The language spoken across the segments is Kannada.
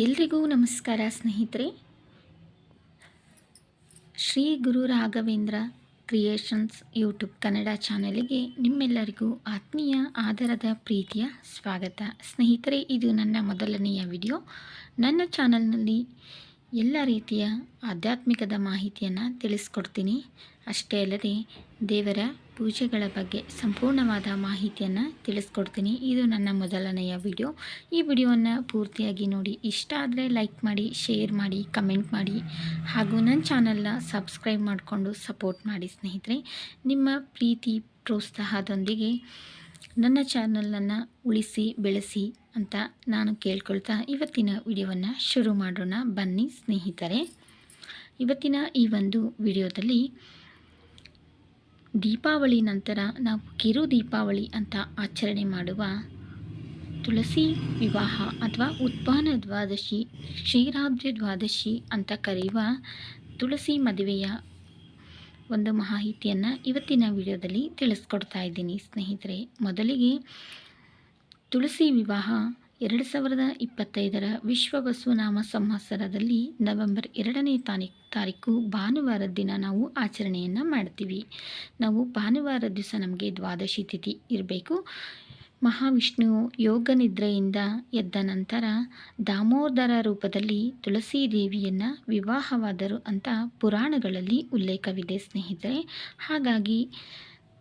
ಎಲ್ರಿಗೂ ನಮಸ್ಕಾರ ಸ್ನೇಹಿತರೆ. ಶ್ರೀ ಗುರು ರಾಘವೇಂದ್ರ ಕ್ರಿಯೇಷನ್ಸ್ ಯೂಟ್ಯೂಬ್ ಕನ್ನಡ ಚಾನಲಿಗೆ ನಿಮ್ಮೆಲ್ಲರಿಗೂ ಆತ್ಮೀಯ ಆಧಾರದ ಪ್ರೀತಿಯ ಸ್ವಾಗತ. ಸ್ನೇಹಿತರೆ, ಇದು ನನ್ನ ಮೊದಲನೆಯ ವಿಡಿಯೋ. ನನ್ನ ಚಾನಲ್ನಲ್ಲಿ ಎಲ್ಲ ರೀತಿಯ ಆಧ್ಯಾತ್ಮಿಕದ ಮಾಹಿತಿಯನ್ನು ತಿಳಿಸ್ಕೊಡ್ತೀನಿ. ಅಷ್ಟೇ ಅಲ್ಲದೆ ದೇವರ ಪೂಜೆಗಳ ಬಗ್ಗೆ ಸಂಪೂರ್ಣವಾದ ಮಾಹಿತಿಯನ್ನು ತಿಳಿಸ್ಕೊಡ್ತೀನಿ. ಇದು ನನ್ನ ಮೊದಲನೆಯ ವಿಡಿಯೋ. ಈ ವಿಡಿಯೋವನ್ನು ಪೂರ್ತಿಯಾಗಿ ನೋಡಿ. ಇಷ್ಟ ಆದರೆ ಲೈಕ್ ಮಾಡಿ, ಶೇರ್ ಮಾಡಿ, ಕಮೆಂಟ್ ಮಾಡಿ. ಹಾಗೂ ನನ್ನ ಚಾನಲ್ನ ಸಬ್ಸ್ಕ್ರೈಬ್ ಮಾಡಿಕೊಂಡು ಸಪೋರ್ಟ್ ಮಾಡಿ ಸ್ನೇಹಿತರೆ. ನಿಮ್ಮ ಪ್ರೀತಿ, ಪ್ರೋತ್ಸಾಹದೊಂದಿಗೆ ನನ್ನ ಚಾನಲನ್ನು ಉಳಿಸಿ, ಬೆಳೆಸಿ ಅಂತ ನಾನು ಕೇಳ್ಕೊಳ್ತಾ ಇವತ್ತಿನ ವಿಡಿಯೋವನ್ನು ಶುರು ಮಾಡೋಣ. ಬನ್ನಿ ಸ್ನೇಹಿತರೆ. ಇವತ್ತಿನ ಈ ಒಂದು ವಿಡಿಯೋದಲ್ಲಿ ದೀಪಾವಳಿ ನಂತರ ನಾವು ಕಿರು ದೀಪಾವಳಿ ಅಂತ ಆಚರಣೆ ಮಾಡುವ ತುಳಸಿ ವಿವಾಹ ಅಥವಾ ಉತ್ಪಾನ ದ್ವಾದಶಿ ಕ್ಷೀರಾಬ್ಜ ದ್ವಾದಶಿ ಅಂತ ಕರೆಯುವ ತುಳಸಿ ಮದುವೆಯ ಒಂದು ಮಾಹಿತಿಯನ್ನು ಇವತ್ತಿನ ವಿಡಿಯೋದಲ್ಲಿ ತಿಳಿಸ್ಕೊಡ್ತಾ ಇದ್ದೀನಿ. ಸ್ನೇಹಿತರೆ, ಮೊದಲಿಗೆ ತುಳಸಿ ವಿವಾಹ ಎರಡು ಸಾವಿರದ ಇಪ್ಪತ್ತೈದರ ವಿಶ್ವ ಬಸವನಾಮ ಸಂವತ್ಸರದಲ್ಲಿ ನವೆಂಬರ್ ಎರಡನೇ ತಾನಿ ತಾರೀಕು ಭಾನುವಾರ ದಿನ ನಾವು ಆಚರಣೆಯನ್ನು ಮಾಡ್ತೀವಿ. ನಾವು ಭಾನುವಾರ ದಿವಸ ನಮಗೆ ದ್ವಾದಶಿ ತಿಥಿ ಇರಬೇಕು. ಮಹಾವಿಷ್ಣು ಯೋಗ ನಿದ್ರೆಯಿಂದ ಎದ್ದ ನಂತರ ದಾಮೋದರ ರೂಪದಲ್ಲಿ ತುಳಸಿ ದೇವಿಯನ್ನು ವಿವಾಹವಾದರು ಅಂತ ಪುರಾಣಗಳಲ್ಲಿ ಉಲ್ಲೇಖವಿದೆ ಸ್ನೇಹಿತರೆ. ಹಾಗಾಗಿ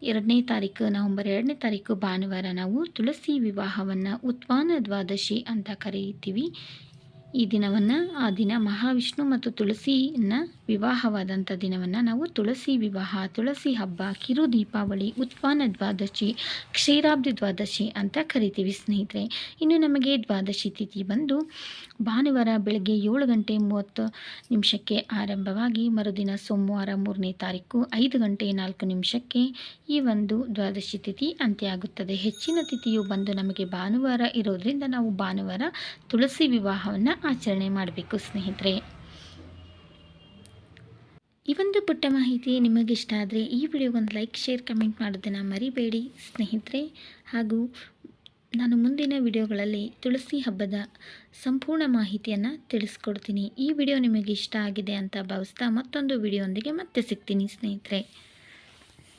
ಎರಡನೇ ತಾರೀಕು, ನವಂಬರ್ ಎರಡನೇ ತಾರೀಕು ಭಾನುವಾರ ನಾವು ತುಳಸಿ ವಿವಾಹವನ್ನು ಉತ್ಪಾನ ದ್ವಾದಶಿ ಅಂತ ಕರೀತೀವಿ ಈ ದಿನವನ್ನು, ಆ ದಿನ ಮಹಾವಿಷ್ಣು ಮತ್ತು ತುಳಸಿಯನ್ನು ವಿವಾಹವಾದಂಥ ದಿನವನ್ನು ನಾವು ತುಳಸಿ ವಿವಾಹ, ತುಳಸಿ ಹಬ್ಬ, ಕಿರು ದೀಪಾವಳಿ, ಉತ್ಪಾನ ದ್ವಾದಶಿ, ಕ್ಷೀರಾಬ್ಧಿ ದ್ವಾದಶಿ ಅಂತ ಕರಿತೀವಿ ಸ್ನೇಹಿತರೆ. ಇನ್ನು ನಮಗೆ ದ್ವಾದಶಿ ತಿಥಿ ಬಂದು ಭಾನುವಾರ ಬೆಳಗ್ಗೆ ಏಳು ಗಂಟೆ ಮೂವತ್ತು ನಿಮಿಷಕ್ಕೆ ಆರಂಭವಾಗಿ ಮರುದಿನ ಸೋಮವಾರ ಮೂರನೇ ತಾರೀಕು ಐದು ಗಂಟೆ ನಾಲ್ಕು ನಿಮಿಷಕ್ಕೆ ಈ ಒಂದು ದ್ವಾದಶಿ ತಿಥಿ ಅಂತ್ಯ ಆಗುತ್ತದೆ ಹೆಚ್ಚಿನ ತಿಥಿಯು ಬಂದು ನಮಗೆ ಭಾನುವಾರ ಇರೋದರಿಂದ ನಾವು ಭಾನುವಾರ ತುಳಸಿ ವಿವಾಹವನ್ನು ಆಚರಣೆ ಮಾಡಬೇಕು, ಸ್ನೇಹಿತರೆ. ಈ ಒಂದು ಪುಟ್ಟ ಮಾಹಿತಿ ನಿಮಗಿಷ್ಟ ಆದರೆ ಈ ವಿಡಿಯೋಗೊಂದು ಲೈಕ್, ಶೇರ್, ಕಮೆಂಟ್ ಮಾಡೋದನ್ನು ಮರಿಬೇಡಿ, ಸ್ನೇಹಿತರೆ. ಹಾಗೂ ನಾನು ಮುಂದಿನ ವಿಡಿಯೋಗಳಲ್ಲಿ ತುಳಸಿ ಹಬ್ಬದ ಸಂಪೂರ್ಣ ಮಾಹಿತಿಯನ್ನು ತಿಳಿಸ್ಕೊಡ್ತೀನಿ. ಈ ವಿಡಿಯೋ ನಿಮಗೆ ಇಷ್ಟ ಆಗಿದೆ ಅಂತ ಭಾವಿಸ್ತಾ ಮತ್ತೊಂದು ವಿಡಿಯೋಂದಿಗೆ ಮತ್ತೆ ಸಿಗ್ತೀನಿ, ಸ್ನೇಹಿತರೆ.